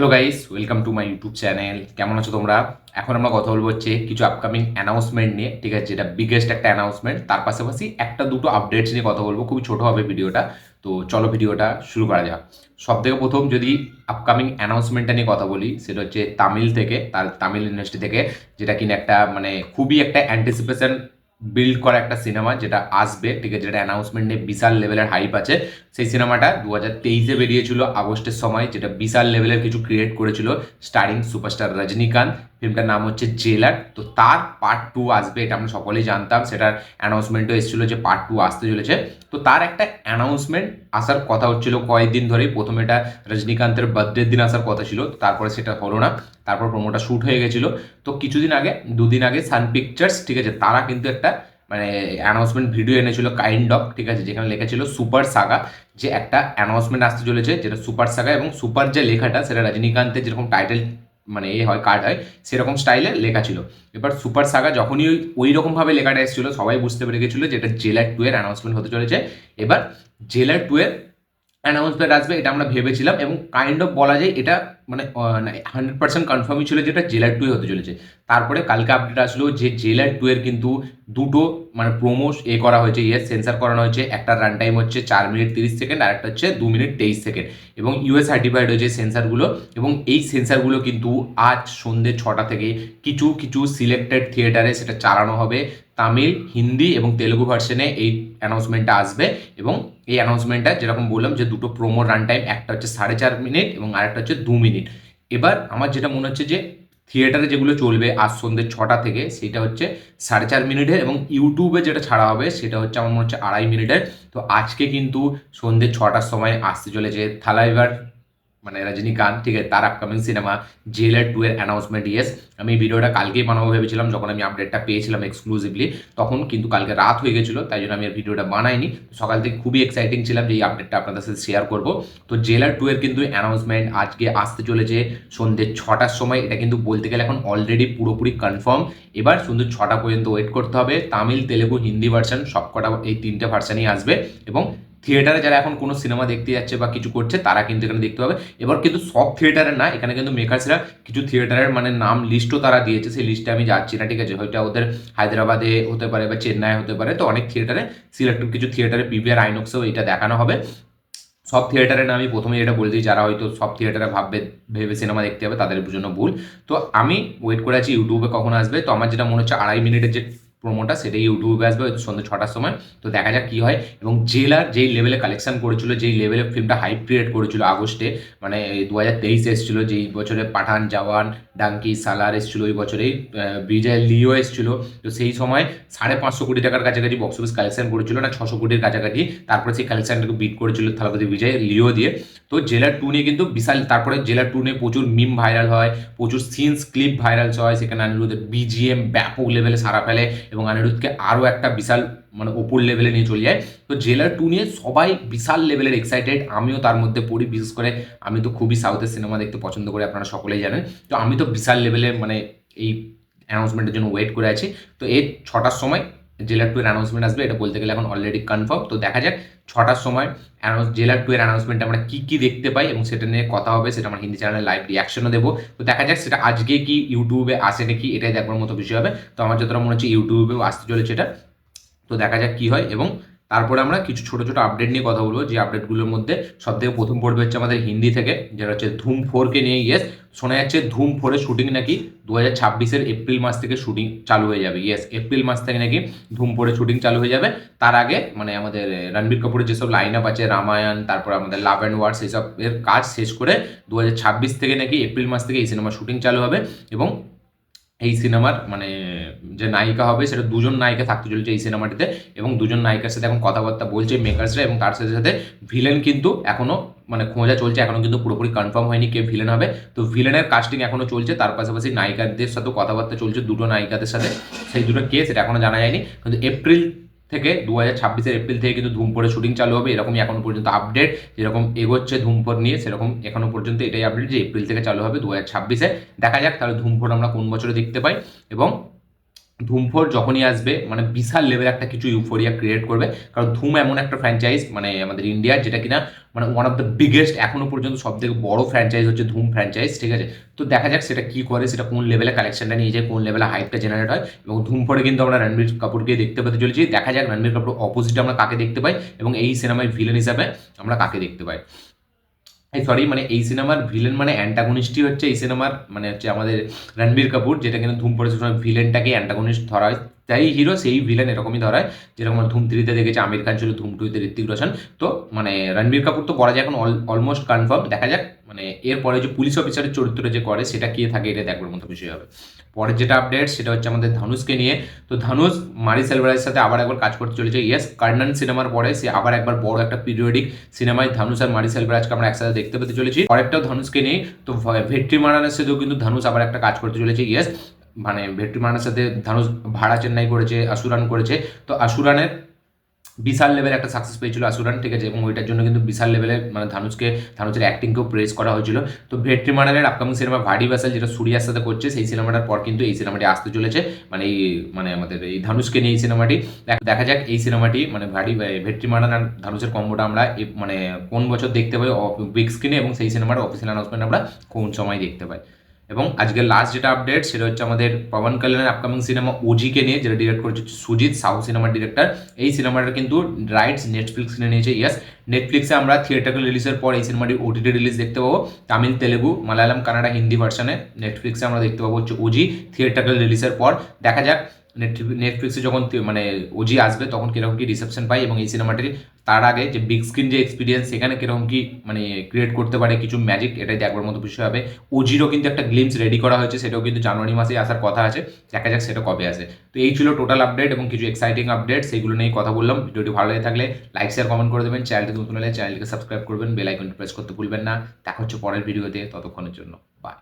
Hello guys welcome to my YouTube channel কেমন আছো তোমরা? এখন আমরা কথা বলব হচ্ছে কিছু আপকামিং অ্যানাউন্সমেন্ট নিয়ে, ঠিক আছে? যেটা বিগেস্ট একটা অ্যানাউন্সমেন্ট তার পাশাপাশি একটা দুটো আপডেটস নিয়ে কথা বলব। খুবই ছোটো হবে ভিডিওটা। তো চলো ভিডিওটা শুরু করা যাক। সব থেকে প্রথম যদি আপকামিং অ্যানাউন্সমেন্টটা নিয়ে কথা বলি, সেটা হচ্ছে তামিল থেকে, তার তামিল ইন্ডাস্ট্রি থেকে, যেটা কিনা একটা মানে খুবই একটা অ্যান্টিসিপেশন বিল্ড করা একটা সিনেমা যেটা আসবে, ঠিক আছে? যেটা অ্যানাউন্সমেন্ট নিয়ে বিশাল লেভেলের হাইপ আছে। সেই সিনেমাটা দু হাজার তেইশে বেরিয়েছিল আগস্টের সময়, যেটা বিশাল লেভেলের কিছু ক্রিয়েট করেছিল স্টারিং সুপারস্টার রজনীকান্ত। ফিল্মটার নাম হচ্ছে জেলার। তো তার পার্ট টু আসবে, এটা আমরা সকলেই জানতাম। সেটার অ্যানাউন্সমেন্টও এসেছিল যে পার্ট টু আসতে চলেছে। তো তার একটা অ্যানাউন্সমেন্ট আসার কথা হচ্ছিল কয়েকদিন ধরেই। প্রথমে এটা রজনীকান্তের বার্থডের দিন আসার কথা ছিল। তারপরে সেটা হলো না। তারপর প্রোমোটা শ্যুট হয়ে গেছিল। তো কিছুদিন আগে, দুদিন আগে সান পিকচার্স ঠিক আছে, তারা কিন্তু একটা মানে অ্যানাউন্সমেন্ট ভিডিও এনেছিল কাইন্ড অফ ঠিক আছে, যেখানে লেখা ছিল সুপার সাগা যে একটা অ্যানাউন্সমেন্ট আসতে চলেছে, যেটা সুপার সাগা এবং সুপার যে লেখাটা, সেটা রজনীকান্তের যেরকম টাইটেল মানে এ হয়, কার্ড হয়, সেরকম স্টাইলে লেখা ছিল। এবার সুপার সাগা যখনই ওই রকমভাবে লেখাটা এসেছিল, সবাই বুঝতে পেরে গেছিল যে এটা জেলার টু এর অ্যানাউন্সমেন্ট হতে চলেছে। এবার জেলার টু এর অ্যানাউন্সমেন্ট আসবে, এটা আমরা ভেবেছিলাম এবং কাইন্ড অফ বলা যায় এটা মানে হান্ড্রেড পার্সেন্ট কনফার্মই ছিল যেটা জেলার টু হতে চলেছে। তারপরে কালকে আপডেট আসলো যে জেলার টু এর কিন্তু দুটো মানে প্রোমো এ করা হয়েছে। ইয়েস সেন্সার করানো হয়েছে, একটা রান টাইম হচ্ছে চার মিনিট তিরিশ সেকেন্ড আর একটা হচ্ছে দু মিনিট তেইশ সেকেন্ড এবং ইউএস সার্টিফাইড হয়েছে সেন্সারগুলো এবং এই সেন্সারগুলো কিন্তু আজ সন্ধ্যে ছটা থেকে কিছু কিছু সিলেক্টেড থিয়েটারে সেটা চালানো হবে। তামিল, হিন্দি এবং তেলুগু ভার্সনে এই অ্যানাউন্সমেন্টটা আসবে এবং এই অ্যানাউন্সমেন্টটা যেরকম বললাম যে দুটো প্রোমো রান টাইম একটা হচ্ছে সাড়ে চার মিনিট এবং আরেকটা হচ্ছে দু মিনিট এবার আমার যেটা মনে হচ্ছে যে থিয়েটারে যেগুলো চলবে আজ সন্ধ্যে ছটা থেকে, সেটা হচ্ছে সাড়ে চার মিনিটের এবং ইউটিউবে যেটা ছাড়া হবে, সেটা হচ্ছে আমার মনে হচ্ছে আড়াই মিনিটের তো আজকে কিন্তু সন্ধ্যে ছটার সময় আসতে চলেছে। থালাইভার মানে রজনীকান্ত ঠিক আছে তার আপকামিং সিনেমা জেলার টু এর অ্যানাউন্সমেন্ট ইয়েস আমি ভিডিওটা কালকেই বানাবো ভেবেছিলাম, যখন আমি আপডেটটা পেয়েছিলাম এক্সক্লুসিভলি তখন কিন্তু কালকে রাত হয়ে গেছিল, তাই জন্য আমি আর ভিডিওটা বানাইনি। সকাল থেকে খুবই এক্সাইটিং ছিলাম যে এই আপডেটটা আপনাদের সাথে শেয়ার করব। তো জেলার টু এর কিন্তু অ্যানাউন্সমেন্ট আজকে আসতে চলেছে সন্ধ্যে ছটার সময়, এটা কিন্তু বলতে গেলে এখন অলরেডি পুরোপুরি কনফার্ম এবার সন্ধ্যে ছটা পর্যন্ত ওয়েট করতে হবে, তামিল, তেলেগু, হিন্দি ভার্সন সবকটা এই তিনটে ভার্সানই আসবে এবং থিয়েটারে যারা এখন কোনো সিনেমা দেখতে যাচ্ছে বা কিছু করছে, তারা কিন্তু এখানে দেখতে পাবে। এবার কিন্তু সব থিয়েটারে না, এখানে কিন্তু মেকার্সরা কিছু থিয়েটারের মানে নাম লিস্টও তারা দিয়েছে, সেই লিস্টে আমি যাচ্ছি না, ঠিক আছে? হয়তো ওদের হায়দ্রাবাদে হতে পারে বা চেন্নাই হতে পারে, তো অনেক থিয়েটারে সিলেক্টেড কিছু থিয়েটারে পিভিআর আইনক্সেও এটা দেখানো হবে। সব থিয়েটারে না আমি প্রথমে এটা বলে দিই, যারা হয়তো সব থিয়েটারে ভাববে, ভেবে সিনেমা দেখতে হবে তাদের জন্য ভুল। তো আমি ওয়েট করে আছি ইউটিউবে কখন আসবে? তো আমার যেটা মনে হচ্ছে, আড়াই মিনিটের যে প্রোমোটা সেটাই ইউটিউবে আসবে হয়তো সন্ধ্যে ছটার সময়। তো দেখা যাক কী হয়। এবং জেলার যেই লেভেলে কালেকশন করেছিল, যেই লেভেলে ফিল্মটা হাইপ ক্রিয়েট করেছিল আগস্টে মানে দু হাজার তেইশে এসেছিল, যেই বছরে পাঠান জওয়ান, ডাঙ্কি, সালার এসেছিল, ওই বছরেই বিজয় লিও এসেছিল। তো সেই সময় সাড়ে পাঁচশো কোটি টাকার কাছাকাছি বক্স অফিস কালেকশন করেছিল না, ছশো কোটির কাছাকাছি। তারপরে সেই কালেকশনটাকে বিট করেছিল থালাপতি বিজয় লিও দিয়ে। তো জেলার টু নিয়ে কিন্তু বিশাল, তারপরে জেলার টু নিয়ে প্রচুর মিম ভাইরাল হয়, প্রচুর সিনস ক্লিপ ভাইরাল হয়। সেখানে অনিরুদ্ধের বিজিএম ব্যাপক লেভেলে সারা ফেলে। এবং অনিরুদ্ধকে আরও একটা বিশাল মানে ওপর লেভেলে নিয়ে চলে যায়। তো জেলার টু নিয়ে সবাই বিশাল লেভেলের এক্সাইটেড আমিও তার মধ্যে পড়ি, বিশেষ করে আমি তো খুবই সাউথের সিনেমা দেখতে পছন্দ করি, আপনারা সকলেই জানেন। তো আমি তো বিশাল লেভেলে মানে এই অ্যানাউন্সমেন্টের জন্য ওয়েট করে আছি। তো এর ছটার সময় জেলার টু এর অ্যানাউন্সমেন্ট আসবে, এটা বলতে গেলে এখন অলরেডি কনফার্ম তো দেখা যাক ছটার সময় অ্যানাউন্স জেলার টু এর অ্যানাউন্সমেন্ট আমরা কী কী দেখতে পাই এবং সেটা নিয়ে কথা হবে, সেটা আমার হিন্দি চ্যানেলে লাইভ রিয়াকশনও দেবো। তো দেখা যাক সেটা আজকে কি ইউটিউবে আসে নাকি, এটাই দেখবার মতো বিষয় হবে। তো আমার যতটা মনে হচ্ছে ইউটিউবেও আসতে চলেছে এটা। তো দেখা যাক কী হয় এবং তারপরে আমরা কিছু ছোটো ছোটো আপডেট নিয়ে কথা বলব। যে আপডেটগুলোর মধ্যে সব থেকে প্রথম পড়বে হচ্ছে আমাদের হিন্দি থেকে, যেটা হচ্ছে ধুম ফোরকে নিয়ে ইয়েস শোনা যাচ্ছে ধুম ফোরের শুটিং নাকি দু হাজার ছাব্বিশের এপ্রিল মাস থেকে শুটিং চালু হয়ে যাবে। ইয়েস এপ্রিল মাস থেকে নাকি ধুম ফোরের শুটিং চালু হয়ে যাবে। তার আগে মানে আমাদের রণবীর কাপুরের যেসব লাইন আপ আছে, রামায়ণ, তারপর আমাদের লাভ অ্যান্ড ওয়ার্স এইসব এর কাজ শেষ করে দু হাজার ছাব্বিশ থেকে নাকি এপ্রিল মাস থেকে এই সিনেমার শুটিং চালু হবে এবং এই সিনেমার মানে যে নায়িকা হবে সেটা দুজন নায়িকা থাকতে চলেছে এই সিনেমাটিতে এবং দুজন নায়িকার সাথে এখন কথাবার্তা বলছে মেকার্সরা এবং তার সাথে সাথে ভিলেন কিন্তু এখনও মানে খোঁজা চলছে এখনও কিন্তু পুরোপুরি কনফার্ম হয়নি কে ভিলেন হবে। তো ভিলেনের কাস্টিং এখনও চলছে, তার পাশাপাশি নায়িকাদের সাথেও কথাবার্তা চলছে, দুটো নায়িকাদের সাথে। সেই দুটো কে সেটা এখনও জানা যায়নি। কিন্তু এপ্রিল থেকে দু হাজার ছাব্বিশের এপ্রিল থেকে কিন্তু ধূমপুরে শুটিং চালু হবে, এরকমই এখনও পর্যন্ত আপডেট যেরকম এগোচ্ছে ধূমপুর নিয়ে, সেরকম এখনও পর্যন্ত এটাই আপডেট যে এপ্রিল থেকে চালু হবে দু হাজার ছাব্বিশে। দেখা যাক তাহলে ধূমপুর আমরা কোন বছরে দেখতে পাই। এবং ধুম ফোর যখনই আসবে মানে বিশাল লেভেল একটা কিছু ইউফোরিয়া ক্রিয়েট করবে। কারণ ধুম এমন একটা ফ্র্যাঞ্চাইজ মানে আমাদের ইন্ডিয়ার যেটা কিনা মানে ওয়ান অফ দ্য বিগেস্ট এখনও পর্যন্ত সব থেকে বড় ফ্র্যাঞ্চাইজ হচ্ছে ধুম ফ্র্যাঞ্চাইজ ঠিক আছে? তো দেখা যাক সেটা কি করে, সেটা কোন লেভেলে কালেকশনটা নিয়ে যায়, কোন লেভেলে হাইপটা জেনারেট হয়। এবং ধুম ফোরে কিন্তু আমরা রণবীর কাপুরকে দেখতে পেতে চলেছি। দেখা যাক রণবীর কাপুর অপোজিটে আমরা কাকে দেখতে পাই, এবং এই সিনেমায় ভিলেন হিসাবে আমরা কাকে দেখতে পাই। সরি মানে এই সিনেমার ভিলেন মানে অ্যান্টাগনিস্টই হচ্ছে এই সিনেমার মানে হচ্ছে আমাদের রণবীর কাপুর, যেটা কিনা ধুম পড়েছে ভিলেনটাকে অ্যান্টাগনিস্ট ধরা হয়। তাই হিরো সেই ভিলেন এরকমই ধরায়, যেরকম ধুম থ্রিতে দেখেছি আমির খান ছিল ধুম টুতে ঋত্বিক রোশন। তো মানে রণবীর কাপুর তো করা যায় এখন অলমোস্ট কনফার্ম দেখা যাক মানে এরপরে যে পুলিশ অফিসারের চরিত্র যে করে, সেটা কে থাকে এটা দেখবার মতো বিষয় হবে। পরের যেটা আপডেট সেটা হচ্ছে আমাদের ধানুষকে নিয়ে। তো ধানুষ, মারি সেলভারের সাথে আবার একবার কাজ করতে চলেছে। ইয়েস কার্নান সিনেমার পরে সে আবার একবার বড় একটা পিরিয়ডিক সিনেমায় ধানুষ আর মারি সেলভারাজকে আমরা একসাথে দেখতে পেতে চলেছি। পরেরটাও ধানুষকে নিয়ে, তো ভেট্রি মারানের সাথেও কিন্তু ধানুষ আবার একটা কাজ করতে চলেছে। ইয়েস মানে ভেট্রি মারানের সাথে ধানুষ ভাড়া চেন্নাই করেছে আসুরান করেছে। তো আসুরানের বিশাল লেভেলে একটা সাকসেস পেয়েছিল আসুরান ঠিক আছে? এবং ওইটার জন্য কিন্তু বিশাল লেভেলে মানে ধানুষকে ধানুষের অ্যাক্টিংকেও প্রেস করা হয়েছিল। তো ভেট্রি মারানের আপকামিং সিনেমা ভাডি বাসাল, যেটা সুরিয়ার সাথে করছে, সেই সিনেমাটার পর কিন্তু এই সিনেমাটি আসতে চলেছে। মানে এই মানে আমাদের এই ধানুষকে নিয়ে এই সিনেমাটি দেখা যাক এই সিনেমাটি মানে ভাডি ভেট্রি মারান আর ধানুষের কম্বোটা আমরা মানে কোন বছর দেখতে পাই বিগ স্ক্রিনে এবং সেই সিনেমার অফিসিয়াল অ্যানাউন্সমেন্ট আমরা কোন সময় দেখতে পাই। এবং আজকে লাস্ট যেটা আপডেট সেটা হচ্ছে আমাদের পবন কল্যাণের আপকামিং সিনেমা ওজিকে নিয়ে, যেটা ডিরেক্ট করেছে সুজিত সাউ সিনেমার ডিরেক্টর এই সিনেমাটা কিন্তু রাইটস নেটফ্লিক্স কিনে নিয়েছে ইয়াস নেটফ্লিক্সে আমরা থিয়েটার রিলিজের পর এই সিনেমাটি ওটিটি রিলিজ দেখতে পাবো। তামিল, তেলেগু, মালায়ালাম, কানাডা, হিন্দি ভার্সনে নেটফ্লিক্সে আমরা দেখতে পাবো হচ্ছে ওজি থিয়েটার রিলিজের পর। দেখা যাক নেটফ্লিক্সে যখন মানে ওজি আসবে, তখন কীরকম কি রিসেপশন পাই এবং এই সিনেমাটির তার আগে যে বিগ স্ক্রিন যে এক্সপিরিয়েন্স সেখানে কীরকম কি মানে ক্রিয়েট করতে পারে কিছু ম্যাজিক এটাই দেখবার মতো বিষয় হবে। ওজিরও কিন্তু একটা গ্লিমস রেডি করা হয়েছে, সেটাও কিন্তু জানুয়ারি মাসে আসার কথা আছে। দেখা যাক সেটা কবে আসে। তো এই ছিল টোটাল আপডেট এবং কিছু এক্সাইটিং আপডেট সেগুলো নিয়ে কথা বললাম। ভিডিওটি ভালো লেগে থাকলে লাইক শেয়ার কমেন্ট করে দেবেন। চ্যানেলটি নতুন হলে চ্যানেলটিকে সাবস্ক্রাইব করবেন বেল আইকনটি প্রেস করতে ভুলবেন না। দেখা হচ্ছে পরের ভিডিওতে ততক্ষণের জন্য। বাই